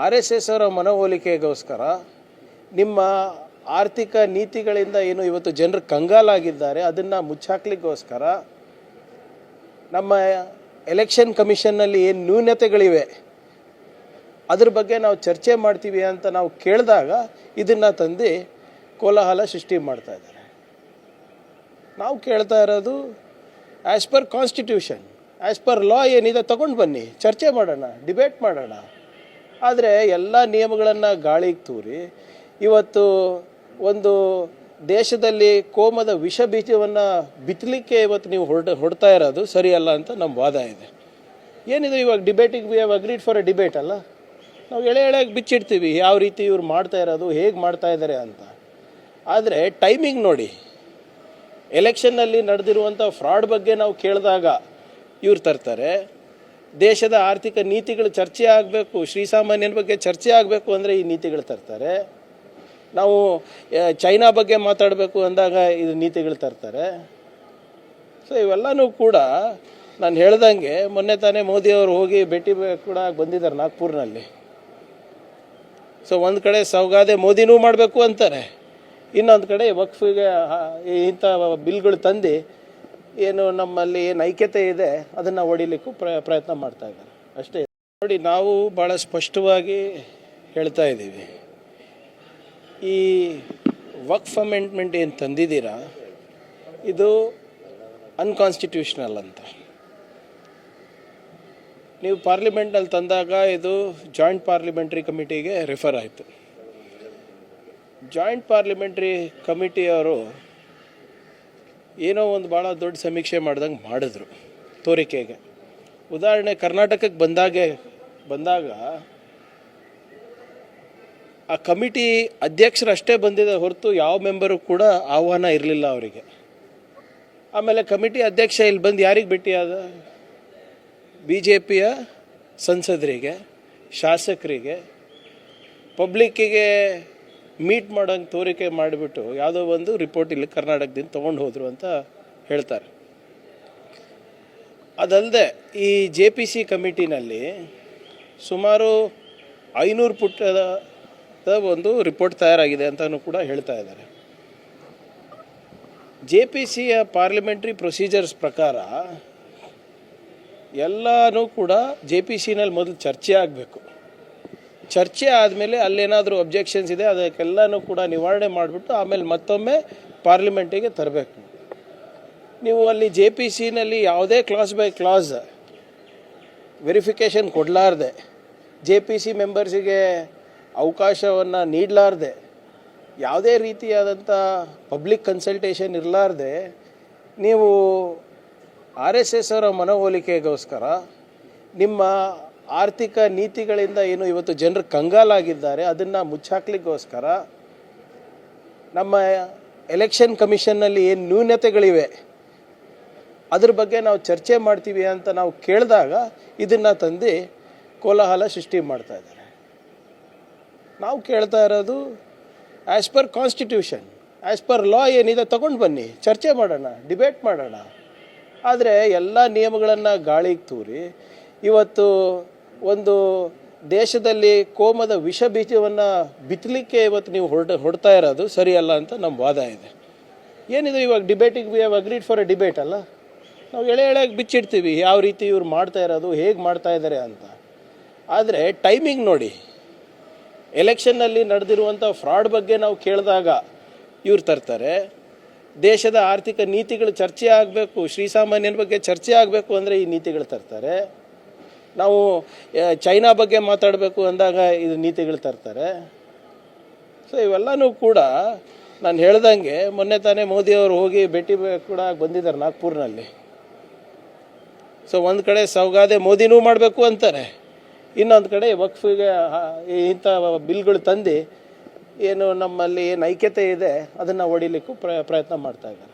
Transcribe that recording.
R S S ಅವರ ಮನವೊಲಿಕೆಗೋಸ್ಕರ ನಿಮ್ಮ ಆರ್ಥಿಕ ನೀತಿಗಳಿಂದ ಏನು ಇವತ್ತು ಜನರು ಕಂಗಾಲಾಗಿದ್ದಾರೆ, ಅದನ್ನು ಮುಚ್ಚಾಕ್ಲಿಕ್ಕೋಸ್ಕರ ನಮ್ಮ ಎಲೆಕ್ಷನ್ ಕಮಿಷನ್ನಲ್ಲಿ ಏನು ನ್ಯೂನತೆಗಳಿವೆ, ಅದ್ರ ಬಗ್ಗೆ ನಾವು ಚರ್ಚೆ ಮಾಡ್ತೀವಿ ಅಂತ ನಾವು ಕೇಳಿದಾಗ ಇದನ್ನು ತಂದು ಕೋಲಾಹಲ ಸೃಷ್ಟಿ ಮಾಡ್ತಾ ಇದ್ದಾರೆ. ನಾವು ಕೇಳ್ತಾ ಇರೋದು as per constitution as per law ಏನಿದೆ ತಗೊಂಡು ಬನ್ನಿ, ಚರ್ಚೆ ಮಾಡೋಣ ಡಿಬೇಟ್ ಮಾಡೋಣ. ಆದರೆ ಎಲ್ಲ ನಿಯಮಗಳನ್ನು ಗಾಳಿಗೆ ತೂರಿ, ಇವತ್ತು ಒಂದು ದೇಶದಲ್ಲಿ ಕೋಮದ ವಿಷ ಬೀಜವನ್ನು ಬಿತ್ತಲಿಕ್ಕೆ ಇವತ್ತು ನೀವು ಹೊರಡ ಹೊಡ್ತಾ ಇರೋದು ಸರಿಯಲ್ಲ ಅಂತ ನಮ್ಮ ವಾದ ಇದೆ. ಏನಿದೆ ಇವಾಗ ಡಿಬೇಟಿಗೆ we have agreed for a debate ಅಲ್ಲ? ನಾವು ಎಳೆ ಎಳೆಯಾಗಿ ಬಿಚ್ಚಿಡ್ತೀವಿ, ಯಾವ ರೀತಿ ಇವ್ರು ಮಾಡ್ತಾ ಇರೋದು, ಹೇಗೆ ಮಾಡ್ತಾ ಇದ್ದಾರೆ ಅಂತ. ಆದರೆ ಟೈಮಿಂಗ್ ನೋಡಿ ಎಲೆಕ್ಷನ್ನಲ್ಲಿ ನಡೆದಿರುವಂಥ ಫ್ರಾಡ್ ಬಗ್ಗೆ ನಾವು ಕೇಳಿದಾಗ ಇವ್ರು ತರ್ತಾರೆ ದೇಶದ ಆರ್ಥಿಕ ನೀತಿಗಳು ಚರ್ಚೆ ಆಗಬೇಕು ಶ್ರೀಸಾಮಾನ್ಯನ ಬಗ್ಗೆ ಚರ್ಚೆ ಆಗಬೇಕು ಅಂದರೆ ಈ ನೀತಿಗಳು ತರ್ತಾರೆ. ನಾವು ಚೈನಾ ಬಗ್ಗೆ ಮಾತಾಡಬೇಕು ಅಂದಾಗ ಇದು ನೀತಿಗಳು ತರ್ತಾರೆ. ಸೊ ಇವೆಲ್ಲನೂ ಕೂಡ ನಾನು ಹೇಳ್ದಂಗೆ ಮೊನ್ನೆ ತಾನೇ ಮೋದಿಯವರು ಹೋಗಿ ಭೇಟಿ ಕೂಡ ಬಂದಿದ್ದಾರೆ ನಾಗ್ಪುರ್ನಲ್ಲಿ. ಸೊ ಒಂದು ಕಡೆ ಸೌಗಾದೆ ಮೋದಿನೂ ಮಾಡಬೇಕು ಅಂತಾರೆ. ಇನ್ನೊಂದು ಕಡೆ ವಕ್ಫಿಗೆ ಇಂಥ ಬಿಲ್ಗಳು ತಂದು ಏನು ನಮ್ಮಲ್ಲಿ ಏನು ಐಕ್ಯತೆ ಇದೆ, ಅದನ್ನು ಹೊಡಿಲಿಕ್ಕೂ ಪ್ರ, ಪ್ರಯತ್ನ ಮಾಡ್ತಾ ಇದ್ದಾರೆ. ಅಷ್ಟೇ. ನೋಡಿ, ನಾವು ಭಾಳ ಸ್ಪಷ್ಟವಾಗಿ ಹೇಳ್ತಾ ಇದ್ದೀವಿ. ಈ ವಕ್ಫ್ ಅಮೆಂಡ್ಮೆಂಟ್ ಏನು ತಂದಿದ್ದೀರಾ, ಇದು ಅನ್ಕಾನ್ಸ್ಟಿಟ್ಯೂಷನಲ್ ಅಂತ. ನೀವು ಪಾರ್ಲಿಮೆಂಟ್ನಲ್ಲಿ ತಂದಾಗ ಇದು ಜಾಯಿಂಟ್ ಪಾರ್ಲಿಮೆಂಟ್ರಿ ಕಮಿಟಿಗೆ ರೆಫರ್ ಆಯಿತು. ಜಾಯಿಂಟ್ ಪಾರ್ಲಿಮೆಂಟ್ರಿ ಕಮಿಟಿಯವರು ಏನೋ ಒಂದು ಭಾಳ ದೊಡ್ಡ ಸಮೀಕ್ಷೆ ಮಾಡ್ದಂಗೆ ಮಾಡಿದ್ರು ತೋರಿಕೆಗೆ. ಉದಾಹರಣೆ ಕರ್ನಾಟಕಕ್ಕೆ ಬಂದಾಗೆ, ಬಂದಾಗ ಆ ಕಮಿಟಿ ಅಧ್ಯಕ್ಷರು ಅಷ್ಟೇ ಬಂದಿದೆ ಹೊರತು ಯಾವ ಮೆಂಬರು ಕೂಡ ಆಹ್ವಾನ ಇರಲಿಲ್ಲ ಅವರಿಗೆ. ಆಮೇಲೆ ಕಮಿಟಿ ಅಧ್ಯಕ್ಷ ಇಲ್ಲಿ ಬಂದು ಯಾರಿಗೆ ಭೇಟಿಯಾದ ಬಿ ಜೆ ಪಿಯ ಸಂಸದರಿಗೆ, ಶಾಸಕರಿಗೆ, ಪಬ್ಲಿಕ್ಕಿಗೆ ಮೀಟ್ ಮಾಡೋಂಗೆ ತೋರಿಕೆ ಮಾಡಿಬಿಟ್ಟು ಯಾವುದೋ ಒಂದು ರಿಪೋರ್ಟ್ ಇಲ್ಲಿ ಕರ್ನಾಟಕದಿಂದ ತೊಗೊಂಡು ಹೋದರು ಅಂತ ಹೇಳ್ತಾರೆ. ಅದಲ್ಲದೆ ಈ ಜೆ ಪಿ ಸಿ ಕಮಿಟಿನಲ್ಲಿ ಸುಮಾರು ಐನೂರು ಪುಟದ ಒಂದು ರಿಪೋರ್ಟ್ ತಯಾರಾಗಿದೆ ಅಂತಲೂ ಕೂಡ ಹೇಳ್ತಾ ಇದ್ದಾರೆ. ಜೆ ಪಿ ಸಿಯ ಪಾರ್ಲಿಮೆಂಟ್ರಿ ಪ್ರೊಸೀಜರ್ಸ್ ಪ್ರಕಾರ ಎಲ್ಲನೂ ಕೂಡ ಜೆ ಪಿ ಸಿನಲ್ಲಿ ಮೊದಲು ಚರ್ಚೆ ಆಗಬೇಕು. ಚರ್ಚೆ ಆದಮೇಲೆ ಅಲ್ಲೇನಾದರೂ ಅಬ್ಜೆಕ್ಷನ್ಸ್ ಇದೆ, ಅದಕ್ಕೆಲ್ಲನೂ ಕೂಡ ನಿವಾರಣೆ ಮಾಡಿಬಿಟ್ಟು ಆಮೇಲೆ ಮತ್ತೊಮ್ಮೆ ಪಾರ್ಲಿಮೆಂಟಿಗೆ ತರಬೇಕು. ನೀವು ಅಲ್ಲಿ ಜೆ ಪಿ ಸಿನಲ್ಲಿ ಯಾವುದೇ ಕ್ಲಾಸ್ ಬೈ ಕ್ಲಾಸ್ ವೆರಿಫಿಕೇಷನ್ ಕೊಡಲಾರ್ದೆ, ಜೆ ಪಿ ಸಿ ಮೆಂಬರ್ಸಿಗೆ ಅವಕಾಶವನ್ನು ನೀಡಲಾರ್ದೆ, ಯಾವುದೇ ರೀತಿಯಾದಂಥ ಪಬ್ಲಿಕ್ ಕನ್ಸಲ್ಟೇಷನ್ ಇರಲಾರ್ದೆ, ನೀವು ಆರ್ ಎಸ್ ಎಸ್ ಅವರ ಮನವೊಲಿಕೆಗೋಸ್ಕರ ನಿಮ್ಮ ಆರ್ಥಿಕ ನೀತಿಗಳಿಂದ ಏನು ಇವತ್ತು ಜನರು ಕಂಗಾಲಾಗಿದ್ದಾರೆ, ಅದನ್ನು ಮುಚ್ಚಾಕ್ಲಿಕ್ಕೋಸ್ಕರ ನಮ್ಮ ಎಲೆಕ್ಷನ್ ಕಮಿಷನ್ನಲ್ಲಿ ಏನು ನ್ಯೂನತೆಗಳಿವೆ, ಅದ್ರ ಬಗ್ಗೆ ನಾವು ಚರ್ಚೆ ಮಾಡ್ತೀವಿ ಅಂತ ನಾವು ಕೇಳಿದಾಗ ಇದನ್ನು ತಂದು ಕೋಲಾಹಲ ಸೃಷ್ಟಿ ಮಾಡ್ತಾ ಇದ್ದಾರೆ. ನಾವು ಕೇಳ್ತಾ ಇರೋದು as per constitution as per law ಏನಿದೆ ತಗೊಂಡು ಬನ್ನಿ, ಚರ್ಚೆ ಮಾಡೋಣ ಡಿಬೇಟ್ ಮಾಡೋಣ. ಆದರೆ ಎಲ್ಲ ನಿಯಮಗಳನ್ನು ಗಾಳಿಗೆ ತೂರಿ, ಇವತ್ತು ಒಂದು ದೇಶದಲ್ಲಿ ಕೋಮದ ವಿಷ ಬೀಜವನ್ನು ಬಿತ್ತಲಿಕ್ಕೆ ಇವತ್ತು ನೀವು ಹೊರಟ ಹೊಡ್ತಾ ಇರೋದು ಸರಿಯಲ್ಲ ಅಂತ ನಮ್ಮ ವಾದ ಇದೆ. ಏನಿದೆ ಇವಾಗ ಡಿಬೇಟಿಗೆ we have agreed for a debate ಅಲ್ಲ? ನಾವು ಎಳೆ ಎಳೆಯಾಗಿ ಬಿಚ್ಚಿಡ್ತೀವಿ, ಯಾವ ರೀತಿ ಇವ್ರು ಮಾಡ್ತಾ ಇರೋದು, ಹೇಗೆ ಮಾಡ್ತಾ ಇದ್ದಾರೆ ಅಂತ. ಆದರೆ ಟೈಮಿಂಗ್ ನೋಡಿ ಎಲೆಕ್ಷನ್ನಲ್ಲಿ ನಡೆದಿರುವಂಥ ಫ್ರಾಡ್ ಬಗ್ಗೆ ನಾವು ಕೇಳಿದಾಗ ಇವ್ರು ತರ್ತಾರೆ, ದೇಶದ ಆರ್ಥಿಕ ನೀತಿಗಳು ಚರ್ಚೆ ಆಗಬೇಕು ಶ್ರೀಸಾಮಾನ್ಯನ ಬಗ್ಗೆ ಚರ್ಚೆ ಆಗಬೇಕು ಅಂದರೆ ಈ ನೀತಿಗಳು ತರ್ತಾರೆ. ನಾವು ಚೈನಾ ಬಗ್ಗೆ ಮಾತಾಡಬೇಕು ಅಂದಾಗ ಇದು ನೀತಿಗಳು ತರ್ತಾರೆ. ಸೊ ಇವೆಲ್ಲನೂ ಕೂಡ ನಾನು ಹೇಳ್ದಂಗೆ ಮೊನ್ನೆ ತಾನೇ ಮೋದಿಯವರು ಹೋಗಿ ಭೇಟಿ ಕೂಡ ಬಂದಿದ್ದಾರೆ ನಾಗ್ಪುರ್ನಲ್ಲಿ. ಸೊ ಒಂದು ಕಡೆ ಸೌಗಾದೆ ಮೋದಿನೂ ಮಾಡಬೇಕು ಅಂತಾರೆ. ಇನ್ನೊಂದು ಕಡೆ ವಕ್ಫಿಗೆ ಇಂಥ ಬಿಲ್ಗಳು ತಂದು ಏನು ನಮ್ಮಲ್ಲಿ ಏನು ಐಕ್ಯತೆ ಇದೆ, ಅದನ್ನು ಹೊಡಿಲಿಕ್ಕೂ ಪ್ರ, ಪ್ರಯತ್ನ ಮಾಡ್ತಾ ಇದ್ದಾರೆ.